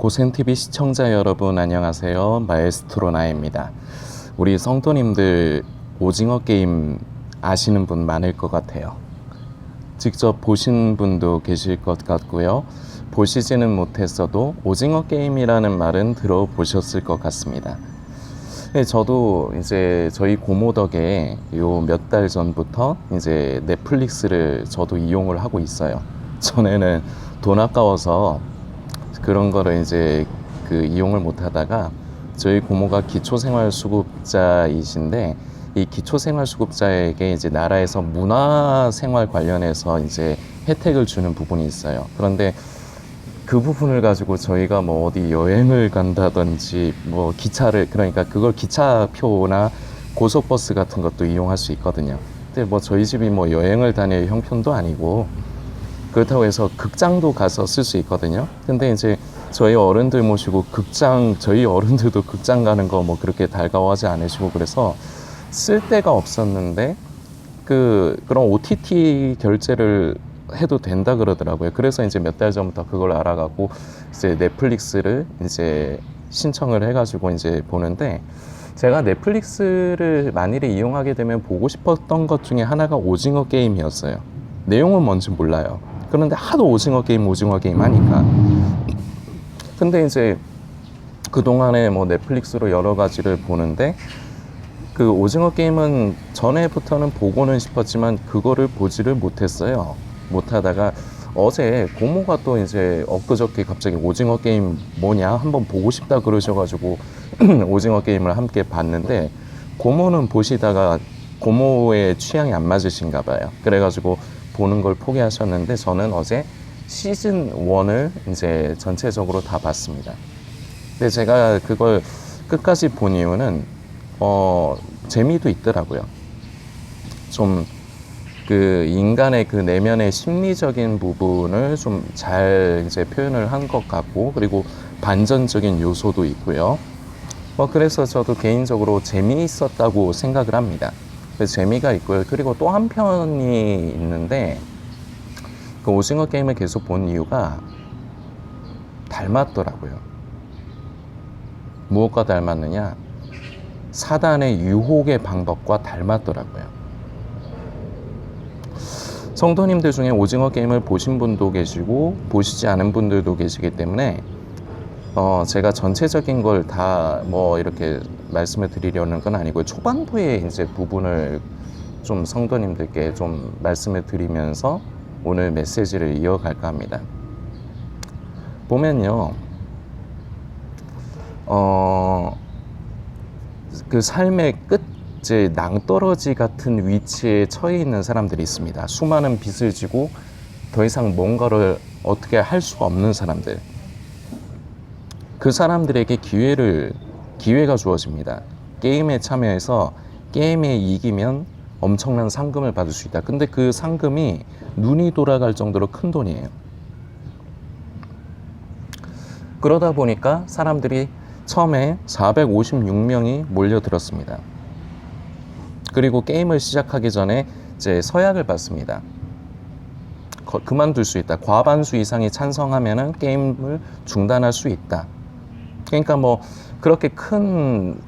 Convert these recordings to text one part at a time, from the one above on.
고센TV 시청자 여러분 안녕하세요. 마에스트로 나입니다. 우리 성도님들 오징어 게임 아시는 분 많을 것 같아요. 직접 보신 분도 계실 것 같고요. 보시지는 못했어도 오징어 게임이라는 말은 들어보셨을 것 같습니다. 네, 저도 이제 저희 고모 덕에 요 몇 달 전부터 이제 넷플릭스를 저도 이용을 하고 있어요. 전에는 돈 아까워서 그런 거를 이제 그 이용을 못 하다가 저희 고모가 기초생활수급자이신데 이 기초생활수급자에게 이제 나라에서 문화생활 관련해서 이제 혜택을 주는 부분이 있어요. 그런데 그 부분을 가지고 저희가 뭐 어디 여행을 간다든지 뭐 기차를 그러니까 그걸 기차표나 고속버스 같은 것도 이용할 수 있거든요. 근데 뭐 저희 집이 뭐 여행을 다닐 형편도 아니고 그렇다고 해서 극장도 가서 쓸 수 있거든요. 근데 이제 저희 어른들 모시고 극장 저희 어른들도 극장 가는 거 뭐 그렇게 달가워하지 않으시고 그래서 쓸 데가 없었는데 그 그런 OTT 결제를 해도 된다 그러더라고요. 그래서 이제 몇 달 전부터 그걸 알아가고 이제 넷플릭스를 이제 신청을 해가지고 이제 보는데 제가 넷플릭스를 만일에 이용하게 되면 보고 싶었던 것 중에 하나가 오징어 게임이었어요. 내용은 뭔지 몰라요. 그런데 하도 오징어 게임, 오징어 게임 하니까. 근데 이제 그동안에 뭐 넷플릭스로 여러 가지를 보는데 그 오징어 게임은 전에부터는 보고는 싶었지만 그거를 보지를 못했어요. 못하다가 어제 고모가 또 이제 엊그저께 갑자기 오징어 게임 뭐냐 한번 보고 싶다 그러셔가지고 오징어 게임을 함께 봤는데 고모는 보시다가 고모의 취향이 안 맞으신가 봐요. 그래가지고 보는 걸 포기하셨는데 저는 어제 시즌 1을 이제 전체적으로 다 봤습니다. 근데 제가 그걸 끝까지 본 이유는 어 재미도 있더라고요. 좀 그 인간의 그 내면의 심리적인 부분을 좀 잘 이제 표현을 한 것 같고 그리고 반전적인 요소도 있고요. 뭐 그래서 저도 개인적으로 재미있었다고 생각을 합니다. 그래서 재미가 있고요. 그리고 또 한 편이 있는데 그 오징어 게임을 계속 본 이유가 닮았더라고요. 무엇과 닮았느냐? 사단의 유혹의 방법과 닮았더라고요. 성도님들 중에 오징어 게임을 보신 분도 계시고 보시지 않은 분들도 계시기 때문에 어 제가 전체적인 걸 다 뭐 이렇게 말씀을 드리려는 건 아니고요. 초반부의 이제 부분을 좀 성도님들께 좀 말씀을 드리면서 오늘 메시지를 이어갈까 합니다. 보면요. 어, 그 삶의 끝, 이제 낭떠러지 같은 위치에 처해 있는 사람들이 있습니다. 수많은 빚을 지고 더 이상 뭔가를 어떻게 할 수가 없는 사람들. 그 사람들에게 기회를, 기회가 주어집니다. 게임에 참여해서 게임에 이기면 엄청난 상금을 받을 수 있다. 근데 그 상금이 눈이 돌아갈 정도로 큰 돈이에요. 그러다 보니까 사람들이 처음에 456명이 몰려들었습니다. 그리고 게임을 시작하기 전에 이제 서약을 받습니다. 거- 그만둘 수 있다. 과반수 이상이 찬성하면은 게임을 중단할 수 있다. 그러니까 뭐 그렇게 큰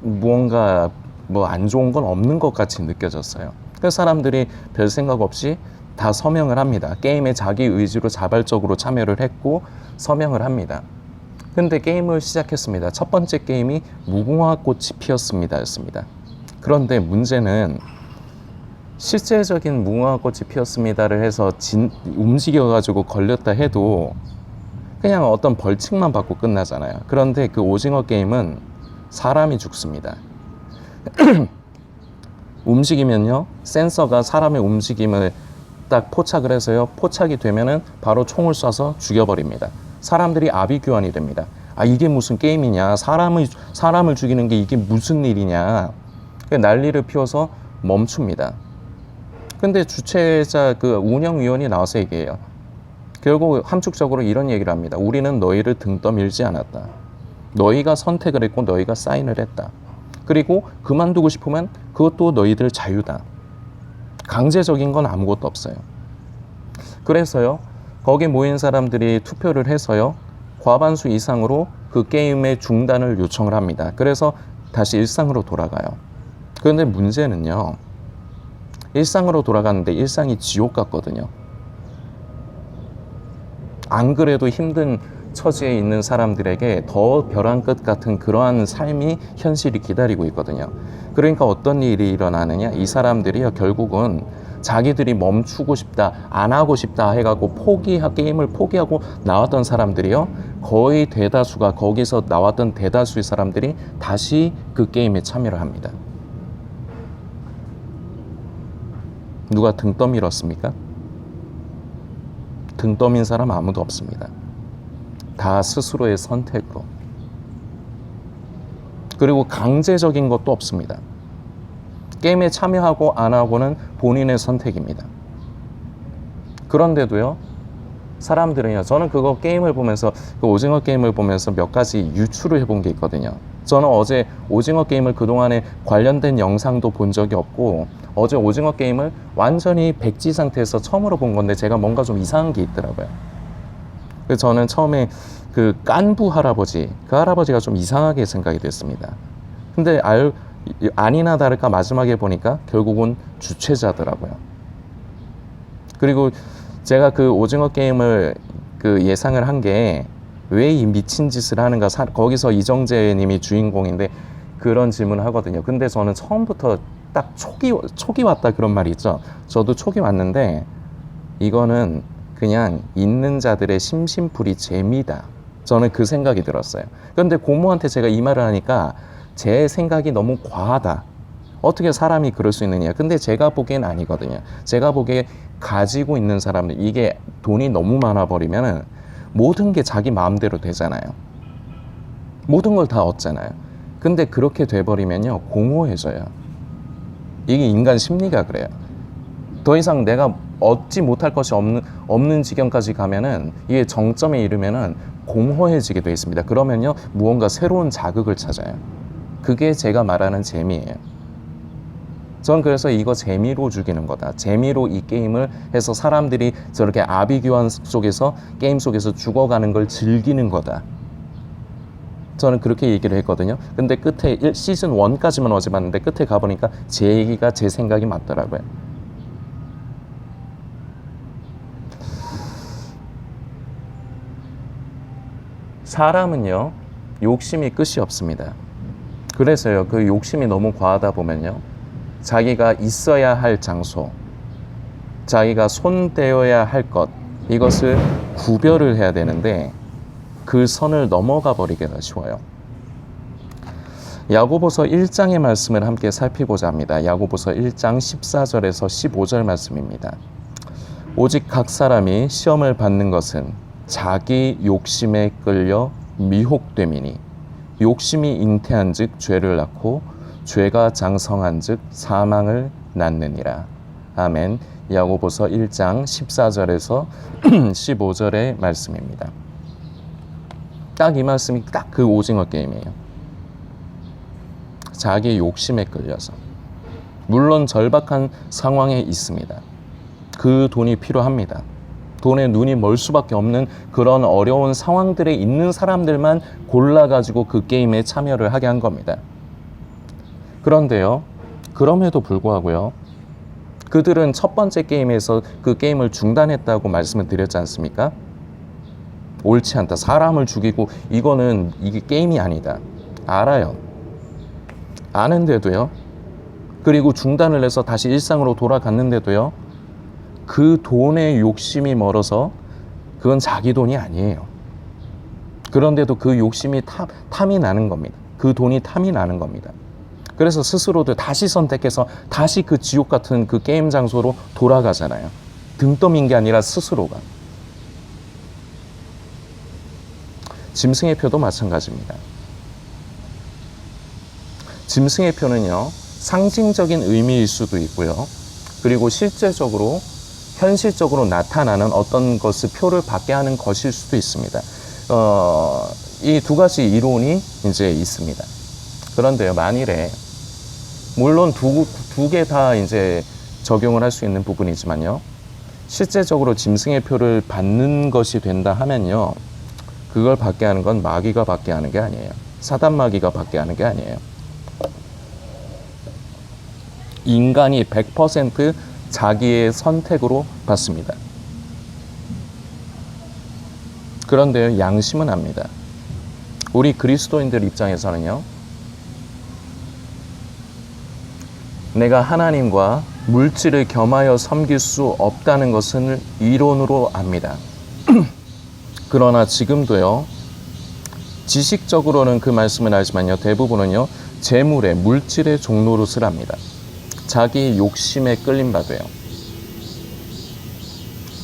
무언가 뭐 안 좋은 건 없는 것 같이 느껴졌어요. 그래서 사람들이 별 생각 없이 다 서명을 합니다. 게임에 자기 의지로 자발적으로 참여를 했고 서명을 합니다. 근데 게임을 시작했습니다. 첫 번째 게임이 무궁화 꽃이 피었습니다. 였습니다. 그런데 문제는 실제적인 무궁화 꽃이 피었습니다를 해서 진, 움직여가지고 걸렸다 해도 그냥 어떤 벌칙만 받고 끝나잖아요. 그런데 그 오징어 게임은 사람이 죽습니다. 움직이면요, 센서가 사람의 움직임을 딱 포착을 해서요, 포착이 되면은 바로 총을 쏴서 죽여버립니다. 사람들이 아비규환이 됩니다. 아, 이게 무슨 게임이냐. 사람을, 사람을 죽이는 게 이게 무슨 일이냐. 그 난리를 피워서 멈춥니다. 근데 주최자 그 운영위원이 나와서 얘기해요. 결국 함축적으로 이런 얘기를 합니다. 우리는 너희를 등 떠밀지 않았다. 너희가 선택을 했고 너희가 사인을 했다. 그리고 그만두고 싶으면 그것도 너희들 자유다. 강제적인 건 아무것도 없어요. 그래서요, 거기 모인 사람들이 투표를 해서요, 과반수 이상으로 그 게임의 중단을 요청을 합니다. 그래서 다시 일상으로 돌아가요. 그런데 문제는요. 일상으로 돌아가는데 일상이 지옥 같거든요. 안 그래도 힘든 처지에 있는 사람들에게 더 벼랑 끝 같은 그러한 삶이 현실이 기다리고 있거든요. 그러니까 어떤 일이 일어나느냐? 이 사람들이요, 결국은 자기들이 멈추고 싶다, 안 하고 싶다 해갖고 포기, 게임을 포기하고 나왔던 사람들이요, 거의 대다수가 거기서 나왔던 대다수의 사람들이 다시 그 게임에 참여를 합니다. 누가 등 떠밀었습니까? 등 떠민 사람 아무도 없습니다. 다 스스로의 선택으로. 그리고 강제적인 것도 없습니다. 게임에 참여하고 안 하고는 본인의 선택입니다. 그런데도요, 사람들은요, 저는 그거 게임을 보면서, 그 오징어 게임을 보면서 몇 가지 유추를 해본 게 있거든요. 저는 어제 오징어 게임을 그동안에 관련된 영상도 본 적이 없고, 어제 오징어 게임을 완전히 백지 상태에서 처음으로 본 건데, 제가 뭔가 좀 이상한 게 있더라고요. 그래서 저는 처음에 그 깐부 할아버지, 그 할아버지가 좀 이상하게 생각이 됐습니다. 근데 알, 아니나 다를까 마지막에 보니까 결국은 주최자더라고요. 그리고 제가 그 오징어 게임을 그 예상을 한 게 왜 이 미친 짓을 하는가 사, 거기서 이정재 님이 주인공인데 그런 질문을 하거든요. 근데 저는 처음부터 딱 촉이 촉이 왔다 그런 말이 있죠. 저도 촉이 왔는데 이거는 그냥 있는 자들의 심심풀이 재미다. 저는 그 생각이 들었어요. 그런데 고모한테 제가 이 말을 하니까 제 생각이 너무 과하다. 어떻게 사람이 그럴 수 있느냐. 근데 제가 보기엔 아니거든요. 제가 보기에 가지고 있는 사람들, 이게 돈이 너무 많아 버리면은 모든 게 자기 마음대로 되잖아요. 모든 걸 다 얻잖아요. 근데 그렇게 돼버리면요. 공허해져요. 이게 인간 심리가 그래요. 더 이상 내가 얻지 못할 것이 없는, 없는 지경까지 가면은 이게 정점에 이르면은 공허해지게 되어 있습니다. 그러면요. 무언가 새로운 자극을 찾아요. 그게 제가 말하는 재미예요. 전 그래서 이거 재미로 죽이는 거다. 재미로 이 게임을 해서 사람들이 저렇게 아비규환 속에서 게임 속에서 죽어가는 걸 즐기는 거다. 저는 그렇게 얘기를 했거든요. 근데 끝에 일- 시즌 1까지만 어제 봤는데 끝에 가보니까 제 얘기가 제 생각이 맞더라고요. 사람은요, 욕심이 끝이 없습니다. 그래서요, 그 욕심이 너무 과하다 보면요, 자기가 있어야 할 장소, 자기가 손대어야 할 것, 이것을 구별을 해야 되는데, 그 선을 넘어가 버리기가 쉬워요. 야고보서 1장의 말씀을 함께 살피고자 합니다. 야고보서 1장 14절에서 15절 말씀입니다. 오직 각 사람이 시험을 받는 것은 자기 욕심에 끌려 미혹됨이니 욕심이 잉태한즉 죄를 낳고 죄가 장성한즉 사망을 낳느니라. 아멘. 야고보서 1장 14절에서 15절의 말씀입니다. 딱 이 말씀이 딱 그 오징어 게임이에요. 자기 욕심에 끌려서 물론 절박한 상황에 있습니다. 그 돈이 필요합니다. 돈에 눈이 멀 수밖에 없는 그런 어려운 상황들에 있는 사람들만 골라가지고 그 게임에 참여를 하게 한 겁니다. 그런데요, 그럼에도 불구하고요, 그들은 첫 번째 게임에서 그 게임을 중단했다고 말씀을 드렸지 않습니까? 옳지 않다. 사람을 죽이고 이거는 이게 게임이 아니다. 알아요. 아는데도요. 그리고 중단을 해서 다시 일상으로 돌아갔는데도요. 그 돈에 욕심이 멀어서 그건 자기 돈이 아니에요. 그런데도 그 욕심이 탐, 탐이 나는 겁니다. 그 돈이 탐이 나는 겁니다. 그래서 스스로도 다시 선택해서 다시 그 지옥 같은 그 게임 장소로 돌아가잖아요. 등 떠민 게 아니라 스스로가. 짐승의 표도 마찬가지입니다. 짐승의 표는요, 상징적인 의미일 수도 있고요. 그리고 실제적으로, 현실적으로 나타나는 어떤 것을 표를 받게 하는 것일 수도 있습니다. 어, 이 두 가지 이론이 이제 있습니다. 그런데요, 만일에, 물론 두, 두개 다 이제 적용을 할 수 있는 부분이지만요. 실제적으로 짐승의 표를 받는 것이 된다 하면요. 그걸 받게 하는 건 마귀가 받게 하는 게 아니에요. 사단 마귀가 받게 하는 게 아니에요. 인간이 100% 자기의 선택으로 받습니다. 그런데요, 양심은 압니다. 우리 그리스도인들 입장에서는요, 내가 하나님과 물질을 겸하여 섬길 수 없다는 것을 이론으로 압니다. 그러나 지금도요, 지식적으로는 그 말씀을 알지만요, 대부분은요, 재물의, 물질의 종노릇을 합니다. 자기 욕심에 끌림 받아요.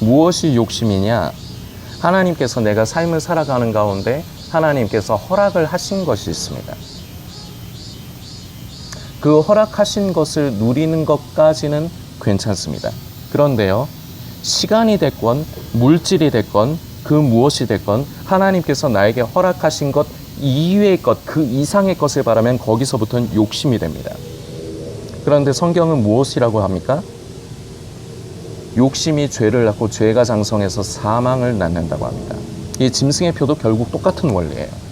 무엇이 욕심이냐? 하나님께서 내가 삶을 살아가는 가운데 하나님께서 허락을 하신 것이 있습니다. 그 허락하신 것을 누리는 것까지는 괜찮습니다. 그런데요, 시간이 됐건, 물질이 됐건, 그 무엇이 됐건, 하나님께서 나에게 허락하신 것 이외의 것, 그 이상의 것을 바라면 거기서부터는 욕심이 됩니다. 그런데 성경은 무엇이라고 합니까? 욕심이 죄를 낳고 죄가 장성해서 사망을 낳는다고 합니다. 이 짐승의 표도 결국 똑같은 원리예요.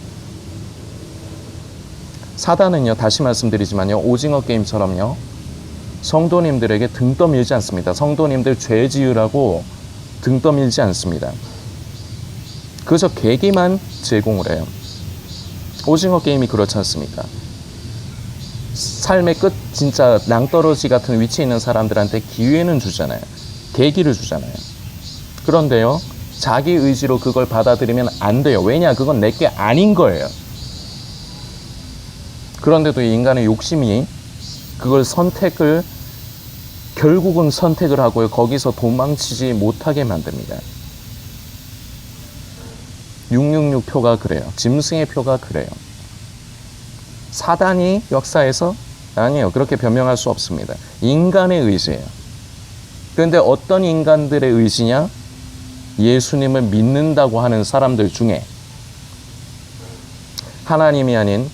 사단은요, 다시 말씀드리지만요, 오징어 게임처럼요, 성도님들에게 등 떠밀지 않습니다. 성도님들 죄 지으라고 등 떠밀지 않습니다. 그저 계기만 제공을 해요. 오징어 게임이 그렇지 않습니까? 삶의 끝, 진짜 낭떠러지 같은 위치에 있는 사람들한테 기회는 주잖아요. 계기를 주잖아요. 그런데요, 자기 의지로 그걸 받아들이면 안 돼요. 왜냐? 그건 내게 아닌 거예요. 그런데도 이 인간의 욕심이 그걸 선택을 결국은 선택을 하고요. 거기서 도망치지 못하게 만듭니다. 666 표가 그래요. 짐승의 표가 그래요. 사단이 역사에서 아니에요. 그렇게 변명할 수 없습니다. 인간의 의지예요. 그런데 어떤 인간들의 의지냐? 예수님을 믿는다고 하는 사람들 중에 하나님이 아닌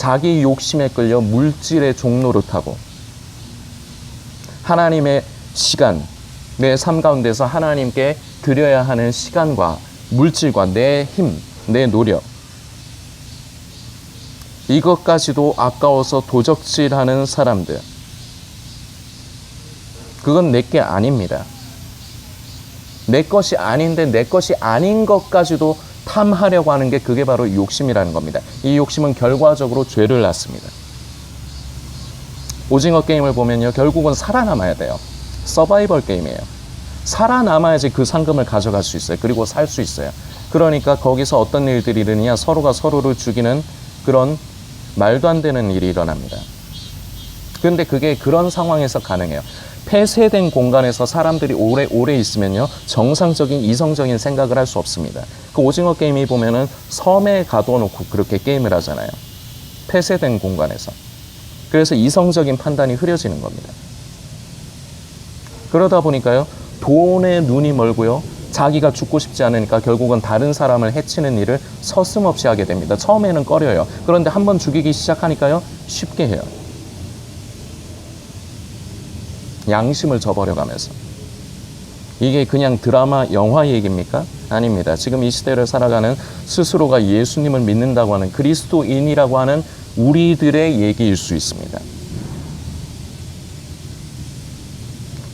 자기 욕심에 끌려 물질의 종로를 타고 하나님의 시간, 내 삶 가운데서 하나님께 드려야 하는 시간과 물질과 내 힘, 내 노력, 이것까지도 아까워서 도적질하는 사람들. 그건 내게 아닙니다. 내 것이 아닌데 내 것이 아닌 것까지도 탐하려고 하는 게 그게 바로 욕심이라는 겁니다. 이 욕심은 결과적으로 죄를 낳습니다. 오징어 게임을 보면요. 결국은 살아남아야 돼요. 서바이벌 게임이에요. 살아남아야지 그 상금을 가져갈 수 있어요. 그리고 살 수 있어요. 그러니까 거기서 어떤 일들이 일어나냐 서로가 서로를 죽이는 그런 말도 안 되는 일이 일어납니다. 그런데 그게 그런 상황에서 가능해요. 폐쇄된 공간에서 사람들이 오래 오래 있으면요 정상적인 이성적인 생각을 할 수 없습니다. 그 오징어 게임이 보면은 섬에 가둬놓고 그렇게 게임을 하잖아요. 폐쇄된 공간에서. 그래서 이성적인 판단이 흐려지는 겁니다. 그러다 보니까요 돈에 눈이 멀고요 자기가 죽고 싶지 않으니까 결국은 다른 사람을 해치는 일을 서슴없이 하게 됩니다. 처음에는 꺼려요. 그런데 한번 죽이기 시작하니까요 쉽게 해요. 양심을 저버려가면서. 이게 그냥 드라마, 영화 얘기입니까? 아닙니다. 지금 이 시대를 살아가는 스스로가 예수님을 믿는다고 하는 그리스도인이라고 하는 우리들의 얘기일 수 있습니다.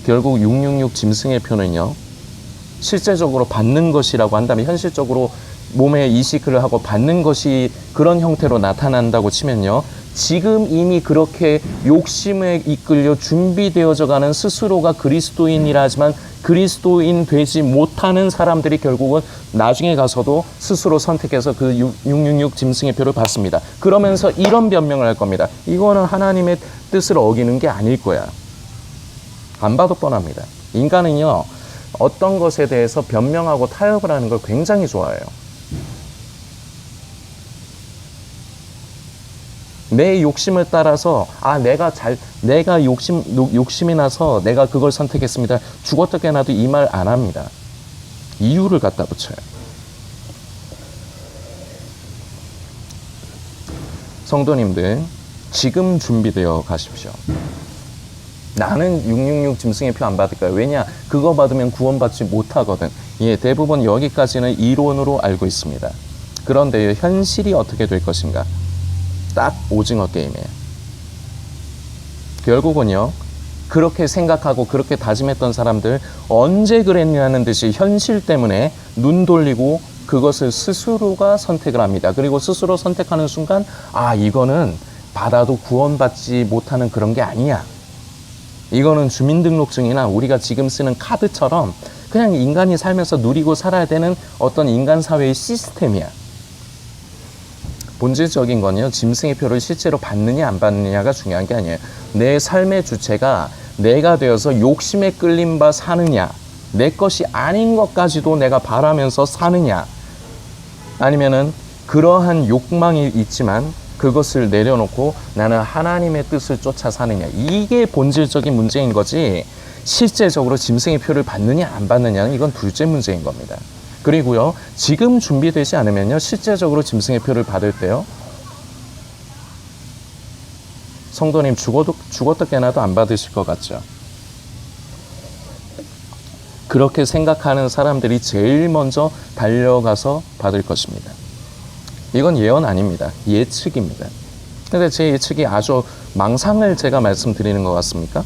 결국 666 짐승의 표는요, 실제적으로 받는 것이라고 한다면 현실적으로 몸에 이식을 하고 받는 것이 그런 형태로 나타난다고 치면요. 지금 이미 그렇게 욕심에 이끌려 준비되어져 가는 스스로가 그리스도인이라 하지만 그리스도인 되지 못하는 사람들이 결국은 나중에 가서도 스스로 선택해서 그 666 짐승의 표를 받습니다. 그러면서 이런 변명을 할 겁니다. 이거는 하나님의 뜻을 어기는 게 아닐 거야. 안 봐도 뻔합니다. 인간은요, 어떤 것에 대해서 변명하고 타협을 하는 걸 굉장히 좋아해요. 내 욕심을 따라서 아 내가 잘 내가 욕심 욕- 욕심이 나서 내가 그걸 선택했습니다. 죽었다 깨나도 이 말 안 합니다. 이유를 갖다 붙여요. 성도님들 지금 준비되어 가십시오. 나는 666 짐승의 표 안 받을 거야. 왜냐? 그거 받으면 구원받지 못하거든. 예, 대부분 여기까지는 이론으로 알고 있습니다. 그런데 현실이 어떻게 될 것인가? 딱 오징어 게임이에요. 결국은요, 그렇게 생각하고 그렇게 다짐했던 사람들 언제 그랬냐는 듯이 현실 때문에 눈 돌리고 그것을 스스로가 선택을 합니다. 그리고 스스로 선택하는 순간, 아, 이거는 받아도 구원받지 못하는 그런 게 아니야. 이거는 주민등록증이나 우리가 지금 쓰는 카드처럼 그냥 인간이 살면서 누리고 살아야 되는 어떤 인간 사회의 시스템이야. 본질적인 건요, 짐승의 표를 실제로 받느냐 안 받느냐가 중요한 게 아니에요. 내 삶의 주체가 내가 되어서 욕심에 끌린 바 사느냐, 내 것이 아닌 것까지도 내가 바라면서 사느냐, 아니면은 그러한 욕망이 있지만 그것을 내려놓고 나는 하나님의 뜻을 쫓아 사느냐. 이게 본질적인 문제인 거지. 실제적으로 짐승의 표를 받느냐 안 받느냐는 이건 둘째 문제인 겁니다. 그리고요, 지금 준비되지 않으면요, 실제적으로 짐승의 표를 받을 때요, 성도님 죽어도, 죽었다 깨나도 안 받으실 것 같죠? 그렇게 생각하는 사람들이 제일 먼저 달려가서 받을 것입니다. 이건 예언 아닙니다. 예측입니다. 근데 제 예측이 아주 망상을 제가 말씀드리는 것 같습니까?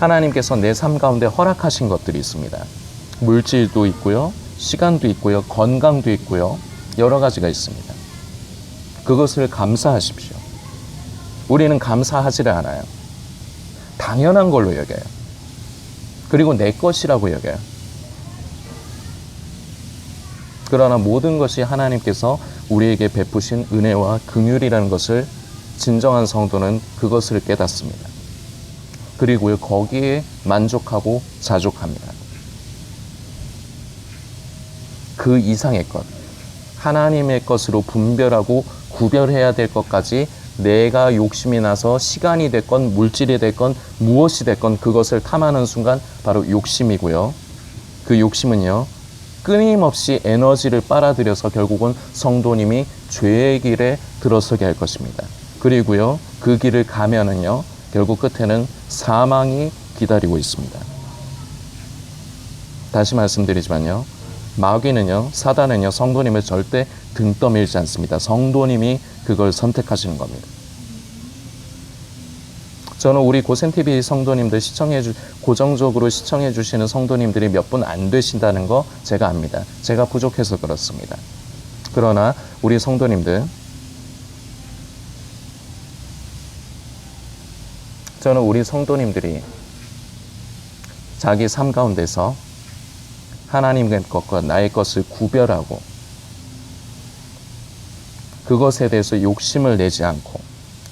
하나님께서 내 삶 가운데 허락하신 것들이 있습니다. 물질도 있고요, 시간도 있고요, 건강도 있고요, 여러 가지가 있습니다. 그것을 감사하십시오. 우리는 감사하지를 않아요. 당연한 걸로 여겨요. 그리고 내 것이라고 여겨요. 그러나 모든 것이 하나님께서 우리에게 베푸신 은혜와 긍휼이라는 것을 진정한 성도는 그것을 깨닫습니다. 그리고요 거기에 만족하고 자족합니다. 그 이상의 것, 하나님의 것으로 분별하고 구별해야 될 것까지 내가 욕심이 나서 시간이 됐건 물질이 됐건 무엇이 됐건 그것을 탐하는 순간 바로 욕심이고요. 그 욕심은요. 끊임없이 에너지를 빨아들여서 결국은 성도님이 죄의 길에 들어서게 할 것입니다. 그리고요. 그 길을 가면은요. 결국 끝에는 사망이 기다리고 있습니다. 다시 말씀드리지만요. 마귀는요, 사단은요, 성도님을 절대 등 떠밀지 않습니다. 성도님이 그걸 선택하시는 겁니다. 저는 우리 고센TV 성도님들 시청해 주, 고정적으로 시청해 주시는 성도님들이 몇 분 안 되신다는 거 제가 압니다. 제가 부족해서 그렇습니다. 그러나 우리 성도님들, 저는 우리 성도님들이 자기 삶 가운데서 하나님의 것과 나의 것을 구별하고 그것에 대해서 욕심을 내지 않고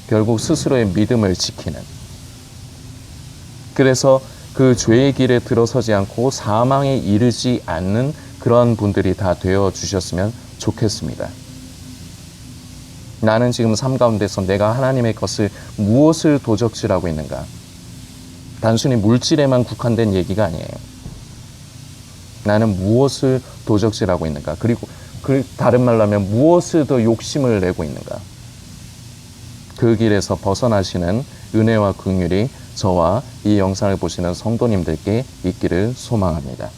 결국 스스로의 믿음을 지키는 그래서 그 죄의 길에 들어서지 않고 사망에 이르지 않는 그런 분들이 다 되어 주셨으면 좋겠습니다. 나는 지금 삶 가운데서 내가 하나님의 것을 무엇을 도적질하고 있는가? 단순히 물질에만 국한된 얘기가 아니에요. 나는 무엇을 도적질하고 있는가? 그리고 그 다른 말로 하면 무엇을 더 욕심을 내고 있는가? 그 길에서 벗어나시는 은혜와 긍휼이 저와 이 영상을 보시는 성도님들께 있기를 소망합니다.